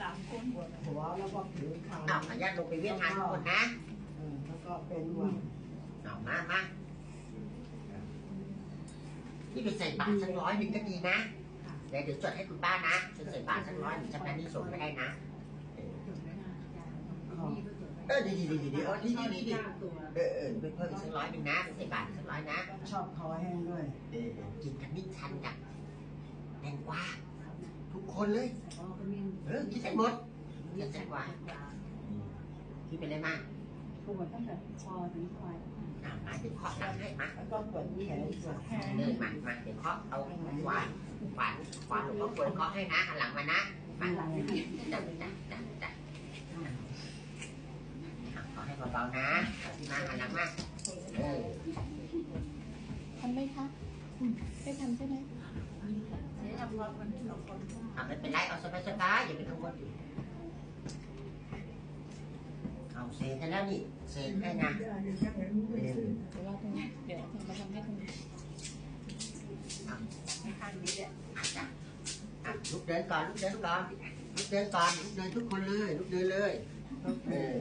สามคนปวดหัวแล้วก็ผิวขาวอ้าวขออนุญาตลงไปเวียนทานทุกคนนะเออแล้วก็เป็นหวัดเอามามานี่ไปใส่บาตรสักร้อยหนึ่งก็ดีนะเดี๋ยวเดี๋ยวจดให้คุณป้านะฉันใส่บาตรสักร้อยหนึ่งจำนวนนี้ส่งไม่ได้นะของเออดีดีดีดีดีเออดีดีดีดีเออเออเพิ่มอีกสักร้อยหนึ่งนะใส่บาตรสักร้อยนะ ชอบคอแห้งด้วยเออกินกันนิดชันกับแตงกวา ทุกคนเลยเออกินใส่หมดกินใส่กวากินไปเลยมาปวดตั้งแต่คอถึงคอยอะมาเดี๋ยวเคาะหลังให้มาแล้วก็ปวดแขนปวดแขนเลยมามาเดี๋ยวเคาะเอาหวานหวานหวานหลวงพ่อควรเคาะให้นะหันหลังมานะมาจับจับจับจับขอให้เบาๆนะที่มาหันหลังมาเออ องคนอะไม่เป็นไรเอาสบายๆอย่าไปกังวลอยู่เอาเซนให้แล้วนี่เซนให้นะเออเดี๋ยวเราตรงนี้เดี๋ยวมาทำให้ตรงนี้ในข้างนี้แหละอะจ้ะอะลุกเดินก่อนลุกเดินก่อนลุกเดินก่อนลุกเดินทุกคนเลยลุกเดินเลยเออ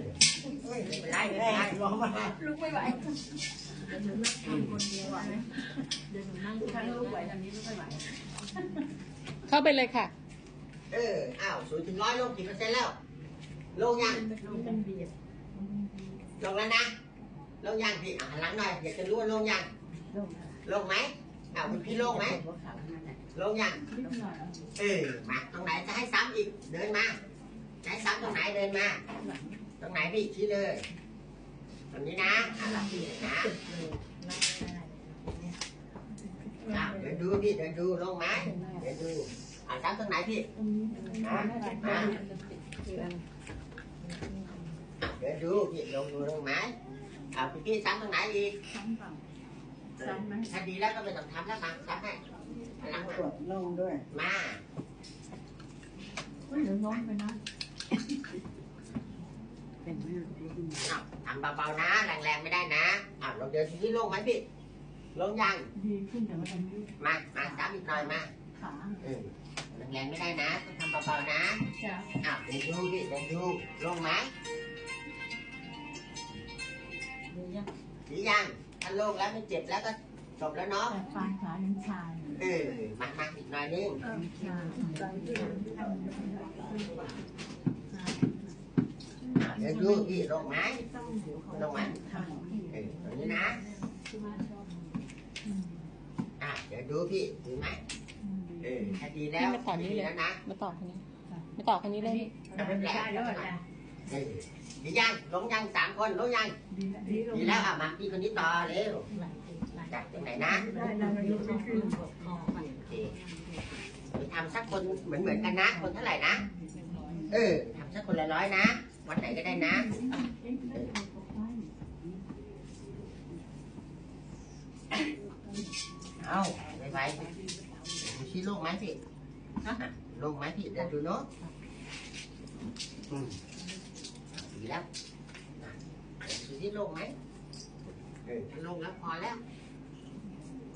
ไม่เป็นไรไม่แม่เป็นไรร้องมาลูกไม่ไหวเดี๋ยวหนูนั่งคนเดียวไหวเดี๋ยวหนูนั่งถ้าลูกไหวทางนี้ลูกไม่ไหวเข้าไปเลยค่ะ เออ อ้าวศูนย์ถึงร้อยลงกี่เปอร์เซ็นต์แล้ว ลงยังลูกมันเบียดลงแล้วนะ ลงยังพี่อะหันหลังหน่อยอยากจะรู้ว่าลงยังลูกลงไหมอ้าวคุณพี่ลงไหมลงยังนิดหน่อยเออมาตรงไหนจะให้ซ้ำอีก เดินมาจะให้ซ้ำตรงไหนเดินมา ตรงไหนพี่ชี้เลย ตรงนี้นะอะหลับพี่เลยนะนั่งได้อ้าวเดินดูพี่เดินดูลงไหมเดินดูอะซ้ำตรงไหนพี่ตรงนี้นะนะจะติดเชื้ออะเดินดูพี่ลงดูลงไหมอะพี่พี่ซ้ำตรงไหนอีกซ้ำเปล่าซ้ำไหมถ้าดีแล้วก็ไม่ต้องทำแล้วมาซ้ำให้หันหลังมาปวดลงด้วยมาเดี๋ยวน้องไปนะ เป็นแม่ดีดีอ้าวทำเบาๆนะ แรงๆไม่ได้นะอ้าวลงเดินทีนี้ลงไหมพี่ลงยังดีขึ้นแต่ว่าตอนนี้มามาซ้ำอีกหน่อยมาขาเออแรงๆไม่ได้นะต้องทำเบาๆนะจะอ้าวเดินดูพี่เดินดูลงไหมดียังหรือยังถ้าลงแล้วไม่เจ็บแล้วก็จบแล้วเนาะแต่ฟันขายังชาเออมามาอีกหน่อยนึง ชา อะเดินดูพี่ลงไหมลงไหมเออตรงนี้นะอะเดี๋ยวดูพี่ดูไหมเออถ้าดีแล้วพี่มาถอนนี่เลยดีแล้วนะมาต่อคนนี้มาต่อคนนี้เลยแต่ไม่เป็นไรเออดียังลงยังสามคนลงยังดีดีดีแล้วอะมาพี่คนนี้ต่อเร็วจับตรงไหนนะได้ได้ได้ยกขึ้นกดคอไปโอเคไปทำสักคนเหมือนเหมือนกันนะคนเท่าไหร่นะเออทำสักคนละร้อยนะ วันไหนก็ได้นะ เอาไปไปดูชี้โล่งไหมพี่อะโล่งไหมพี่เดี๋ยวดูเนาะอืมดีแล้วอะเดี๋ยวดูที่โล่งไหมเออถ้าโล่งแล้วพอแล้ว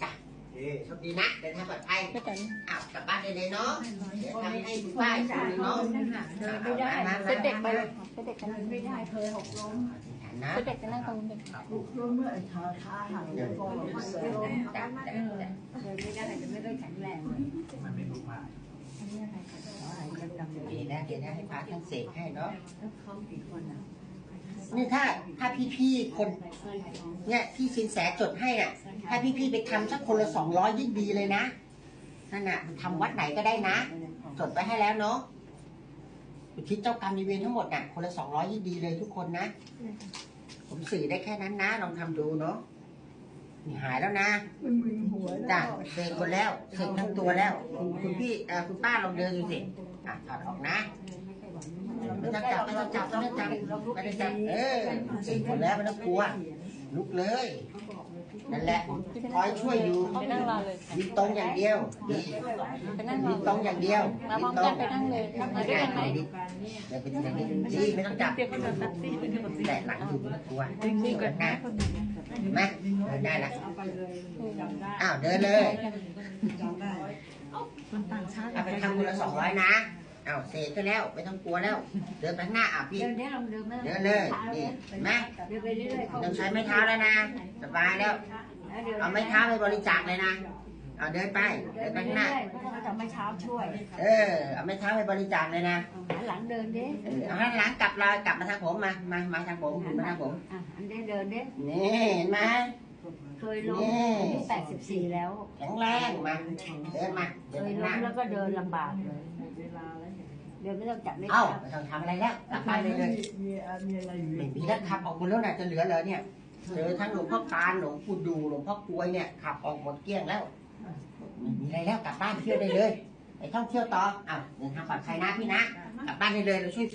จ้ะเออโชคดีนะเดินทางปลอดภัยไม่ต่อนี้อ้าวกลับบ้านได้เลยเนาะเดี๋ยวทำให้คุณป้าอีกคนนึงเนาะเดินไม่ได้เป็นเด็กไปเลย เป็นเด็กกันเดินไม่ได้เคยหกล้มนะเป็นเด็กกันนั่งตรงนี้เลยล้มเมื่อขาขาหักแล้วก็เสียล้มจ้ะจ้ะเออเดินไม่ได้จะไม่ได้แข็งแรงเลยมันไม่ลุกมาอันนี้อะไรกันอะไรกันดำเดี๋ยวนะเดี๋ยวนะให้พระท่านเสกให้เนาะแล้วเขากี่คนอะนี่ถ้าถ้าพี่ๆคนเนี่ยที่สินแสจดให้อะ ถ้าพี่ๆไปทำสักคนละสองร้อยยิ่งดีเลยนะนั่นน่ะทำวัดไหนก็ได้นะ จดไปให้แล้วเนาะ อุทิศเจ้ากรรมในายเวรทั้งหมดน่ะคนละสองร้อยยิ่งดีเลยทุกคนนะ ผมสื่อได้แค่นั้นนะลองทำดูเนาะนี่หายแล้วนะมันมึนหัวจ้ะเสกหมดแล้วเสกทั้งตัวแล้วคุณพี่เอ่อคุณป้าลองเดินดูสิอะถอดออกนะไม่ต้องจับไม่ต้องจับไม่ต้องจับไม่ต้องจับเออเสกหมดแล้วไม่ต้องกลัวลุกเลย นั่นแหละคอยช่วยอยู่ไปนั่งรอเลยยืนตรงอย่างเดียวดีไปนั่งรยือนตรงอย่างเดียวมาพร้อมกันไปนั่งเลยมาด้วยกันไหมเดี๋ยวเป็นอย่างนี้ดีไม่ต้องจับเดี๋ยวก็จะตัดซี่เป็นคนแต่หลังอยู่ไม่ต้องกลัวจริงๆกันนะเห็นไหมเดินได้ละเอาไปเลยจำได้อ้าวเดินเลยจำได้คนต่างชาติเอาไปทำคนละสองร้อยนะ อ้าวเสร็จก็แล้วไม่ต้องกลัวแล้ว เดินไปข้างหน้าอะพี่ เดินได้ลองเดินไหมเดินเลยนี่เห็นไหมเดินไปเรื่อยๆเขาต้องใช้ไม้เท้าแล้วนะ สบายแล้ว เอาไม้เท้าไปบริจาคเลยนะเอาเดินไปเดินไปข้างหน้าเพราะว่าเขาจะไม่เช้าช่วย เออเอาไม้เท้าไปบริจาคเลยนะหันหลังเดินดิเออเอาให้หลังกลับเลยกลับมาทางผมมามามาทางผมมาทางผมอะอันนี้เดินดินี่เห็นไหม เคยล้มนี่อายุแปดสิบสี่แล้ว แข็งแรงมาเดินมาเคเดินยไปข้างหล้น้ามแล้วก็เดินลำบากเลยเดินไม่ต้องจับไม่เอ้าจับไม่ต้องทำอะไรแล้วกลับบ้านเลยเลยมีมีอะไรอยู่ไม่มีแล้วขับออกหมดแล้วน่ะจะเหลือเหรอเนี่ยเจอทั้งหลวงพ่อการหลวงปู่ดูหลวงพ่อกลวยเนี่ยขับออกหมดเกลี้ยงแล้วไม่มีอะไรแล้วกลับบ้านเที่ยวได้เลยไปท่องเที่ยวต่ออ้าวเดินทางปลอดภัยนะพี่นะกลับบ้านได้เลยเราช่วย